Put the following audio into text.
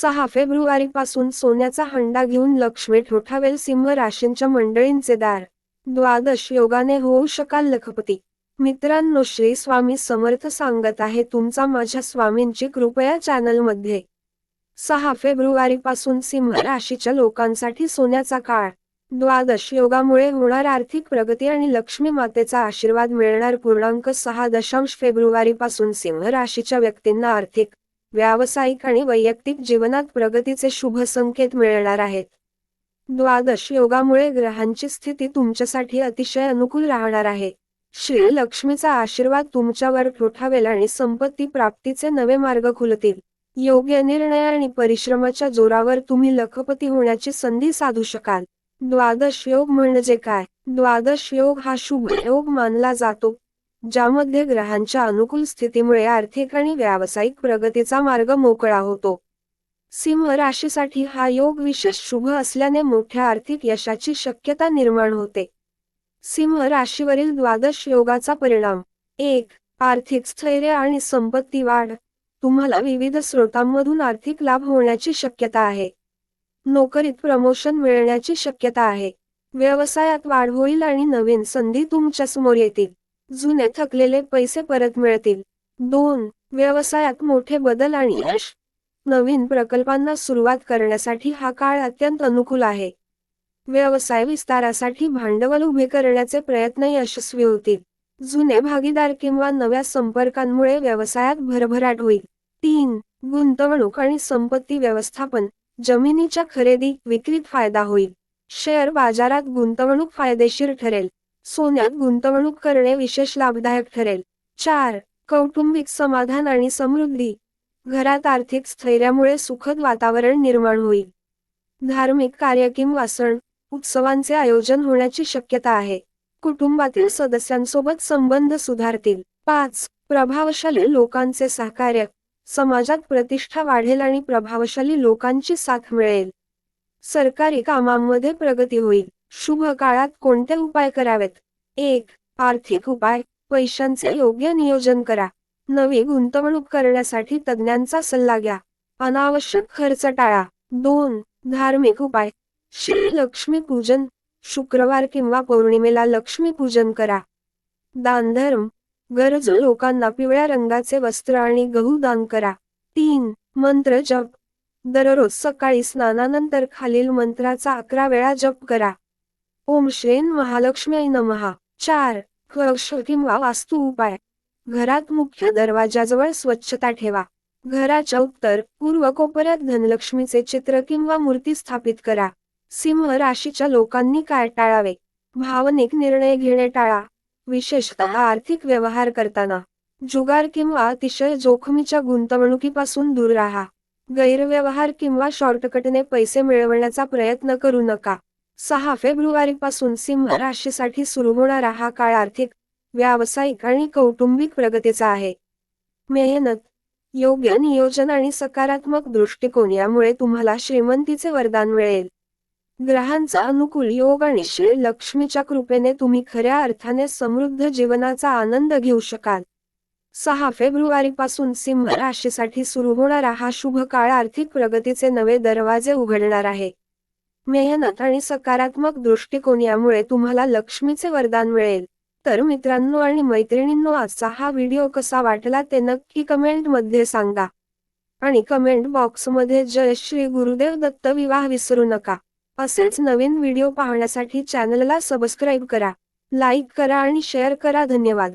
सहा फेब्रुवारी पासून सोन्याचा हंडा घेऊन लक्ष्मी ठोठावेल सिंह राशींच्या मंडळींचे दार. द्वादश योगाने होऊ शकाल लखपती. मित्रांनो श्री स्वामी समर्थ सांगत आहे तुमचा माझ्या स्वामींची कृपया चॅनलमध्ये. सहा फेब्रुवारी पासून सिंह राशीच्या लोकांसाठी सोन्याचा काळ. द्वादश योगामुळे होणार आर्थिक प्रगती आणि लक्ष्मी मातेचा आशीर्वाद मिळणार. पूर्णांक सहा दशांश फेब्रुवारी पासून सिंह राशीच्या व्यक्तींना आर्थिक व्यावसायिक आणि वैयक्तिक जीवनात प्रगतीचे शुभ संकेत मिळणार आहेत. द्वादश योगामुळे ग्रहांची स्थिती तुमच्यासाठी अतिशय अनुकूल राहणार आहे. श्री लक्ष्मीचा आशीर्वाद तुमच्यावर ठोठावेल आणि संपत्ती प्राप्तीचे नवे मार्ग खुलतील. योग्य निर्णय आणि परिश्रमाच्या जोरावर तुम्ही लखपती होण्याची संधी साधू शकाल. द्वादश योग म्हणजे काय? द्वादश योग हा शुभ योग मानला जातो. ज्यामध्ये ग्रहांच्या अनुकूल स्थितीमुळे आर्थिक आणि व्यावसायिक प्रगतीचा मार्ग मोकळा होतो. सिंह राशीसाठी हा योग विशेष शुभ असल्याने मोठ्या आर्थिक यशाची शक्यता निर्माण होते. सिंह राशीवरील द्वादश योगाचा परिणाम. एक आर्थिक स्थैर्य आणि संपत्ती वाढ. तुम्हाला विविध स्रोतांमधून आर्थिक लाभ होण्याची शक्यता आहे. नोकरीत प्रमोशन मिळण्याची शक्यता आहे. व्यवसायात वाढ होईल आणि नवीन संधी तुमच्यासमोर येतील. जुने थकलेले पैसे परत मिळतील. दोन व्यवसायात मोठे बदल आणि यश. नवीन प्रकल्पांना सुरुवात करण्यासाठी हा काळ अत्यंत अनुकूल आहे. व्यवसाय विस्तारासाठी भांडवल उभे करण्याचे प्रयत्न यशस्वी होतील. जुने भागीदार किंवा नव्या संपर्कांमुळे व्यवसायात भरभराट होईल. तीन गुंतवणूक आणि संपत्ती व्यवस्थापन. जमिनीच्या खरेदी विक्रीत फायदा होईल. शेअर बाजारात गुंतवणूक फायदेशीर ठरेल. सोन्यात गुंतवणूक करणे विशेष लाभदायक ठरेल. चार कौटुंबिक समाधान आणि समृद्धी. घरात आर्थिक स्थैर्यामुळे सुखद वातावरण निर्माण होईल. धार्मिक कार्य किंवा सण उत्सवांचे आयोजन होण्याची शक्यता आहे. कुटुंबातील सदस्यांसोबत संबंध सुधारतील. पाच प्रभावशाली लोकांचे सहकार्य. समाजात प्रतिष्ठा वाढेल आणि प्रभावशाली लोकांची साथ मिळेल. सरकारी कामांमध्ये प्रगती होईल. शुभ काळात कोणते उपाय करावेत? एक आर्थिक उपाय. पैशांचे योग्य नियोजन करा. नवी गुंतवणूक करण्यासाठी तज्ज्ञांचा सल्ला घ्या. अनावश्यक खर्च टाळा. दोन धार्मिक उपाय. श्री लक्ष्मी पूजन. शुक्रवार किंवा पौर्णिमेला लक्ष्मी पूजन करा. दानधर्म. गरजू लोकांना पिवळ्या रंगाचे वस्त्र आणि गहू दान करा. तीन मंत्र जप. दररोज सकाळी स्नानानंतर खालील मंत्राचा अकरा वेळा जप करा. ओम श्रेन महालक्ष्मी नमहा चार कक्ष किंवा वास्तू उपाय. घरात मुख्य दरवाजाजवळ स्वच्छता ठेवा. घराच्या उत्तर पूर्व कोपऱ्यात धनलक्ष्मीचे चित्र किंवा मूर्ती स्थापित करा. सिंह राशीच्या लोकांनी काय टाळावे? भावनिक निर्णय घेणे टाळा. विशेषतः आर्थिक व्यवहार करताना. जुगार किंवा अतिशय जोखमीच्या गुंतवणुकीपासून दूर राहा. गैरव्यवहार किंवा शॉर्टकटने पैसे मिळवण्याचा प्रयत्न करू नका. सहा फेब्रुवारी पासून सिंह राशीसाठी सुरू होणारा हा काळ आर्थिक व्यावसायिक आणि कौटुंबिक प्रगतीचा आहे. मेहनत योग्य नियोजन आणि सकारात्मक दृष्टिकोन यामुळे तुम्हाला श्रीमंतीचे वरदान मिळेल. ग्रहांचा अनुकूल योग आणि श्री लक्ष्मीच्या कृपेने तुम्ही खऱ्या अर्थाने समृद्ध जीवनाचा आनंद घेऊ शकाल. सहा फेब्रुवारी पासून सिंह राशीसाठी सुरू होणारा हा शुभ काळ आर्थिक प्रगतीचे नवे दरवाजे उघडणार आहे. मेहनत आणि सकारात्मक दृष्टिकोन यामुळे तुम्हाला लक्ष्मीचे वरदान मिळेल. तर मित्रांनो आणि मैत्रिणींनो आजचा हा व्हिडिओ कसा वाटला ते नक्की कमेंटमध्ये सांगा. आणि कमेंट बॉक्समध्ये जय श्री गुरुदेव दत्त विवाह विसरू नका. असेच नवीन व्हिडिओ पाहण्यासाठी चॅनलला सबस्क्राईब करा लाईक करा आणि शेअर करा. धन्यवाद.